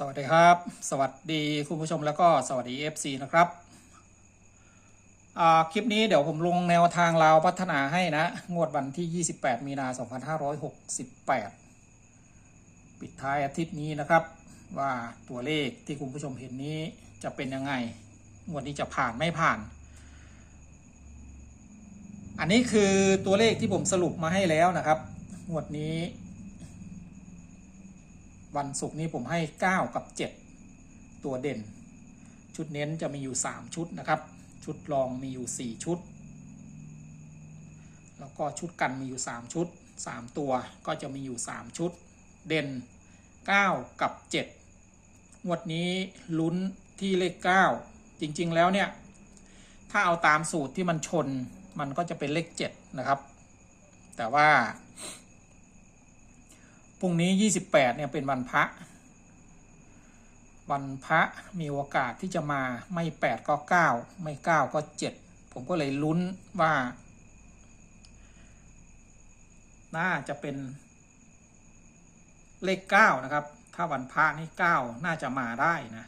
สวัสดีครับ สวัสดีคุณผู้ชมแล้วก็สวัสดี FC นะครับอ่าคลิปนี้เดี๋ยวผมลงแนวทางลาวพัฒนาให้นะ งวดวันที่ 28 มีนา 2568 ปิดท้ายอาทิตย์นี้นะครับ ว่าตัวเลขที่คุณผู้ชมเห็นนี้จะเป็นยังไง งวดนี้จะผ่านไม่ผ่าน อันนี้คือตัวเลขที่ผมสรุปมาให้แล้วนะครับ งวดนี้ วันศุกร์นี้ผมให้ 9 กับ 7 ตัวเด่น ชุดเน้นจะมีอยู่ 3 ชุดนะครับ ชุดรองมีอยู่ 4 ชุด แล้วก็ชุดกันมีอยู่ 3 ชุด 3 ตัวก็จะมีอยู่ 3 ชุด เด่น 9 กับ 7 งวดนี้ลุ้นที่เลข 9 จริงๆแล้วเนี่ย ถ้าเอาตามสูตรที่มันชนมันก็จะเป็นเลข 7 นะครับ แต่ว่า พรุ่งนี้ 28 เนี่ยเป็นวันพระ วันพระมีโอกาสที่จะมาไม่ 8 ก็ 9 ไม่ 9 ก็ 7 ผมก็เลยลุ้นว่า น่าจะเป็นเลข 9 นะครับ ถ้าวันพระนี่9น่าจะมาได้นะ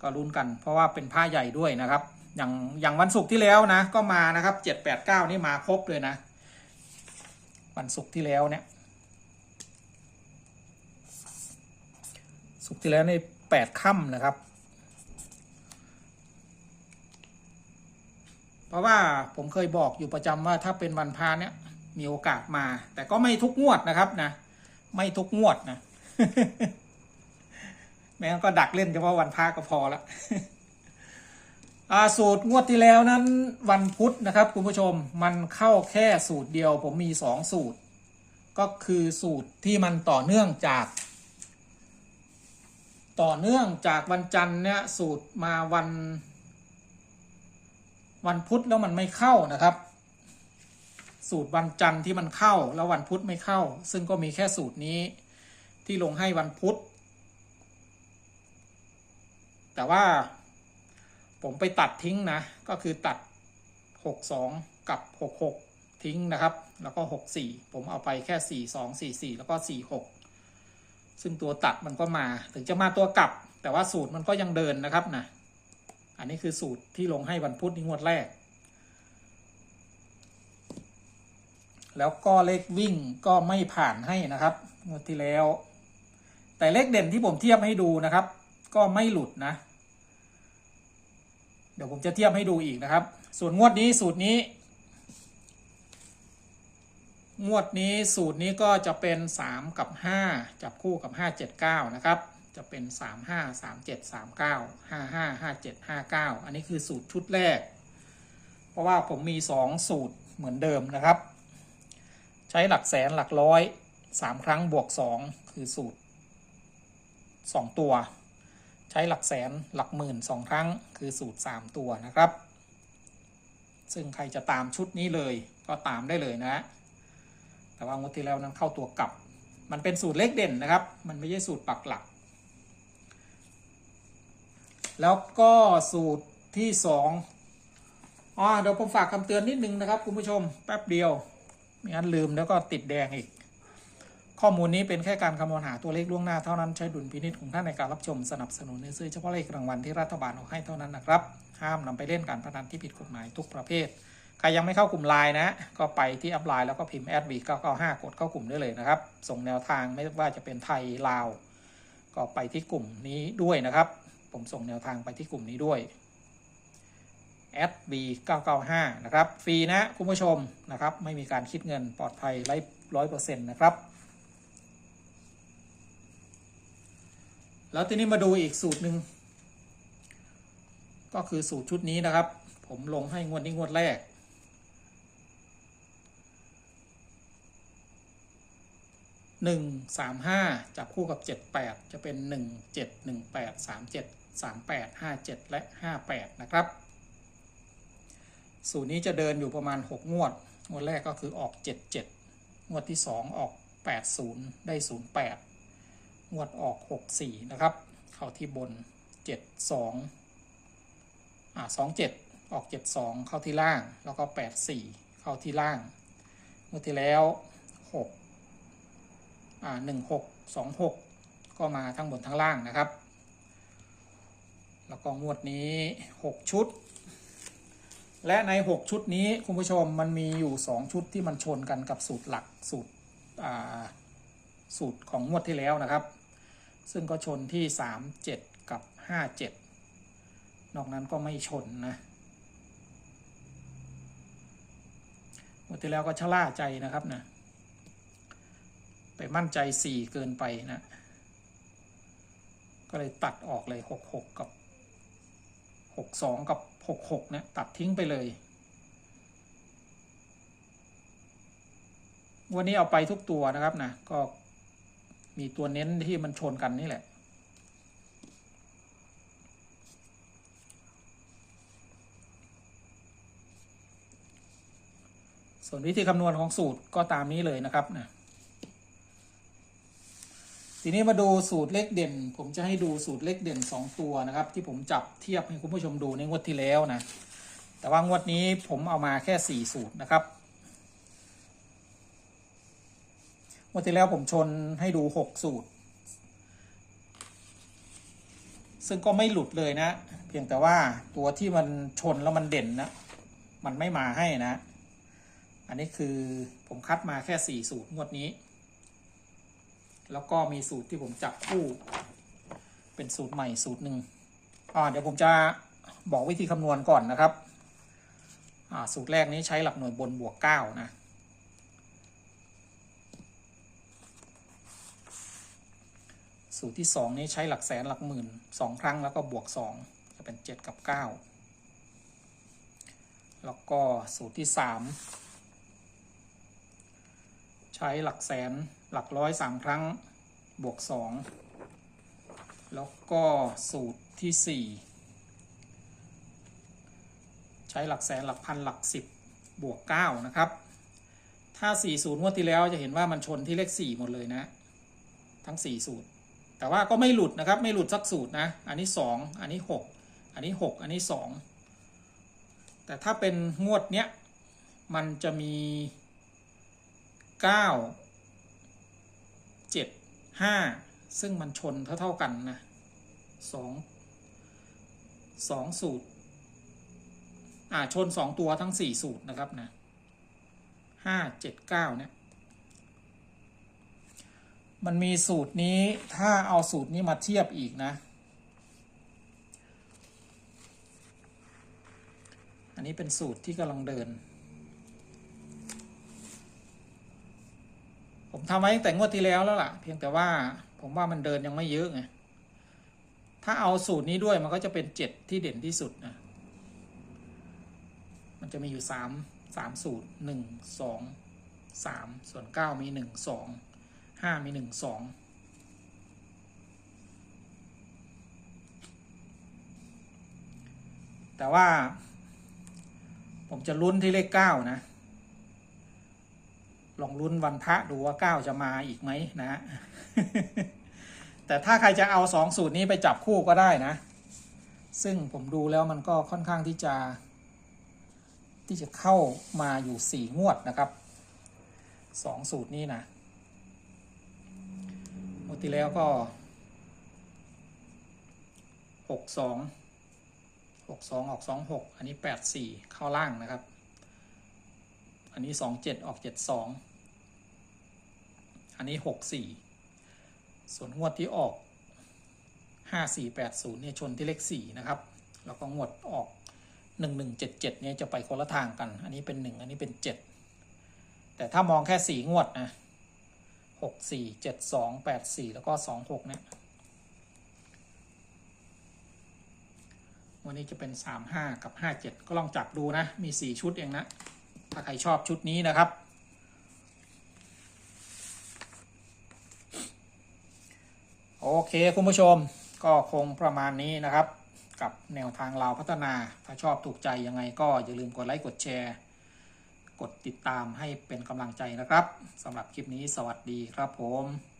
ก็ลุ้นกัน เพราะว่าเป็นผ้าใหญ่ด้วยนะครับ อย่างอย่างวันศุกร์ที่แล้วนะ ก็มานะครับ 7 8 9 นี่มาครบเลยนะ วันศุกร์ที่แล้วเนี่ย สุกร์ ที่แล้วในแปดค่ำนะครับ เพราะว่าผมเคยบอกอยู่ประจำว่าถ้าเป็นวันพาเนี่ยมีโอกาสมา แต่ก็ไม่ทุกงวดนะครับนะ ไม่ทุกงวดนะแม้งั้นก็ดักเล่นเฉพาะวันพาก็พอละอาสูตรงวดที่แล้วนั้นวันพุธนะครับคุณผู้ชมมันเข้าแค่สูตรเดียว ผมมีสองสูตร ก็คือสูตรที่มันต่อเนื่องจาก ต่อเนื่องจากวันจันทร์เนี่ยสูตรมาวัน วันพุธแล้วมันไม่เข้านะครับ สูตรวันจันทร์ที่มันเข้าแล้ววันพุธไม่เข้า ซึ่งก็มีแค่สูตรนี้ที่ลงให้วันพุธ แต่ว่าผมไปตัดทิ้งนะ ก็คือตัด 62 กับ 66 ทิ้งนะครับ แล้วก็ 64 ผมเอาไปแค่ 42 44 แล้วก็ 46 ซึ่งตัวตัดมันก็มาถึงจะมาตัวกลับ แต่ว่าสูตรมันก็ยังเดินนะครับนะอันนี้คือสูตรที่ลงให้วันพุธนี้งวดแรก แล้วก็เลขวิ่งก็ไม่ผ่านให้นะครับงวดที่แล้ว แต่เลขเด่นที่ผมเทียบให้ดูนะครับ ก็ไม่หลุดนะ เดี๋ยวผมจะเทียบให้ดูอีกนะครับ ส่วนงวดนี้สูตรนี้ งวดนี้สูตรนี้ก็จะเป็น 3 กับ 5 จับคู่กับ 5 7 9 นะครับ จะเป็น 3 5 3 7 3 9 5 5 5 7 5 9 อันนี้คือสูตรชุดแรก เพราะว่าผมมี 2 สูตรเหมือนเดิมนะครับ ใช้หลักแสนหลักร้อย 3 ครั้งบวก 2 คือสูตร 2 ตัว ใช้หลักแสนหลักหมื่น 2 ครั้งคือสูตร 3 ตัวนะครับ ซึ่งใครจะตามชุดนี้เลยก็ตามได้เลยนะ แต่ว่างวดที่แล้วนั้นเข้าตัวกลับ มันเป็นสูตรเลขเด่นนะครับ มันไม่ใช่สูตรปักหลัก แล้วก็สูตรที่สองอ๋อเดี๋ยวผมฝากคำเตือนนิดนึงนะครับคุณผู้ชมแป๊บเดียวไม่งั้นลืมแล้วก็ติดแดงอีก ข้อมูลนี้เป็นแค่การคำนวณหาตัวเลขล่วงหน้าเท่านั้นใช้ดุลพินิจของท่านในการรับชมสนับสนุนในซื้อเฉพาะเลขรางวัลที่รัฐบาลออกให้เท่านั้นนะครับ ห้ามนำไปเล่นการพนันที่ผิดกฎหมายทุกประเภท ใครยังไม่เข้ากลุ่มไลน์นะ ก็ไปที่อัพไลน์แล้วก็พิมพ์แอดวี995กดเข้ากลุ่มได้เลยนะครับ ส่งแนวทางไม่ว่าจะเป็นไทยลาว ก็ไปที่กลุ่มนี้ด้วยนะครับ ผมส่งแนวทางไปที่กลุ่มนี้ด้วยแอด v 995นะครับ ฟรีนะคุณผู้ชมนะครับ ไม่มีการคิดเงินปลอดภัยไร้ร้อยเปอร์เซ็นต์นะครับ แล้วทีนี้มาดูอีกสูตรหนึ่งก็คือสูตรชุดนี้นะครับ ผมลงให้งวดนี้งวดแรก หนึ่งสามห้าจับคู่กับเจ็ดแปดจะเป็นหนึ่งเจ็ดหนึ่งแปดสามเจ็ดสามแปดห้าเจ็ดและห้าแปดนะครับ สูตรนี้จะเดินอยู่ประมาณหกงวด งวดแรกก็คือออกเจ็ดเจ็ดงวดที่สองออกแปดศูนย์ได้ศูนย์แปดงวดออกหกสี่นะครับ เข้าที่บนเจ็ดสองอ่าสองเจ็ดออกเจ็ดสองเข้าที่ล่าง แล้วก็แปดสี่เข้าที่ล่าง งวดที่แล้วหก หนึ่งหกสองหกก็มาทั้งบนทั้งล่างนะครับ แล้วก็งวดนี้ 6 ชุด และใน 6 ชุดนี้คุณผู้ชมมันมีอยู่ 2 ชุดที่มันชนกันกับสูตรหลักสูตรสูตรของงวดที่แล้วนะครับ ซึ่งก็ชนที่ 3 7 กับ 5 7 นอกนั้นก็ไม่ชนนะงวดที่แล้วก็ชะล่าใจนะครับนะ ไปมั่นใจ 4 เกินไปนะ ก็เลยตัดออกเลยหกหกกับหกสองกับหกหกเนี่ย ตัดทิ้งไปเลย วันนี้เอาไปทุกตัวนะครับนะ ก็มีตัวเน้นที่มันชนกันนี่แหละส่วนวิธีคำนวณของสูตรก็ตามนี้เลยนะครับนะ ทีนี้มาดูสูตรเลขเด่น ผมจะให้ดูสูตรเลขเด่น 2 ตัวนะครับ ที่ผมจับเทียบให้คุณผู้ชมดูในงวดที่แล้วนะ แต่ว่างวดนี้ผมเอามาแค่ 4 สูตรนะครับงวดที่แล้วผมชนให้ดู 6 สูตร ซึ่งก็ไม่หลุดเลยนะ เพียงแต่ว่าตัวที่มันชนแล้วมันเด่นนะมันไม่มาให้นะ อันนี้คือผมคัดมาแค่ 4 สูตรงวดนี้ แล้วก็มีสูตรที่ผมจับคู่ เป็นสูตรใหม่สูตรหนึ่งอ่าเดี๋ยวผมจะบอกวิธีคำนวณก่อนนะครับอ่าสูตรแรกนี้ใช้หลักหน่วยบนบวกเก้านะสูตรที่สองนี้ใช้หลักแสนหลักหมื่นสองครั้งแล้วก็บวกสองจะเป็นเจ็ดกับเก้าแล้วก็สูตรที่สาม ใช้หลักแสนหลักร้อยสามครั้งบวกสองแล้วก็สูตรที่สี่ใช้หลักแสนหลักพันหลักสิบบวกเก้านะครับ ถ้าสี่สูตรงวดที่แล้วจะเห็นว่ามันชนที่เลขสี่หมดเลยนะ ทั้งสี่สูตร แต่ว่าก็ไม่หลุดนะครับ ไม่หลุดสักสูตรนะ อันนี้สองอันนี้หกอันนี้หกอันนี้สองแต่ถ้าเป็นงวดเนี้ยมันจะมี เก้าเจ็ดห้าซึ่งมันชนเท่า ๆ กันนะสองสองสูตร อ่า ชนสองตัวทั้งสี่สูตรนะครับนะห้าเจ็ดเก้าเนี่ย มันมีสูตรนี้ถ้าเอาสูตรนี้มาเทียบอีกนะ อันนี้เป็นสูตรที่กำลังเดิน ผมทำไว้ตั้งแต่งวดที่แล้วแล้วล่ะ เพียงแต่ว่าผมว่ามันเดินยังไม่เยอะไงถ้าเอาสูตรนี้ด้วยมันก็จะเป็นเจ็ดที่เด่นที่สุดนะมันจะมีอยู่สามสามสูตรหนึ่งสองสามส่วนเก้ามีหนึ่งสองห้ามีหนึ่งสองแต่ว่า ผมจะลุ้นที่เลขเก้านะ ลองลุ้นวันพระดูว่าเก้าจะมาอีกไหมนะแต่ถ้าใครจะเอาสองสูตรนี้ไปจับคู่ก็ได้นะ ซึ่งผมดูแล้วมันก็ค่อนข้างที่จะ ที่จะเข้ามาอยู่สี่งวดนะครับสองสูตรนี้นะงวดที่แล้วก็หกสองหกสองออกสองหกอันนี้แปดสี่เข้าล่างนะครับ อันนี้สองเจ็ดออกเจ็ดสองอันนี้หกสี่ส่วนงวดที่ออกห้าสี่แปดศูนย์เนี่ยชนที่เลขสี่นะครับ แล้วก็งวดออกหนึ่งหนึ่งเจ็ดเจ็ดเนี่ยจะไปคนละทางกัน อันนี้เป็นหนึ่งอันนี้เป็นเจ็ดแต่ถ้ามองแค่สี่งวดนะหกสี่เจ็ดสองแปดสี่แล้วก็สองหกเนี่ยวันนี้จะเป็นสามห้ากับห้าเจ็ดก็ลองจับดูนะ มีสี่ชุดเองนะ ถ้าใครชอบชุดนี้นะครับ โอเคคุณผู้ชมก็คงประมาณนี้นะครับ กับแนวทางเราพัฒนา ถ้าชอบถูกใจยังไงก็อย่าลืมกดไลค์กดแชร์ กดติดตามให้เป็นกำลังใจนะครับสำหรับคลิปนี้สวัสดีครับผม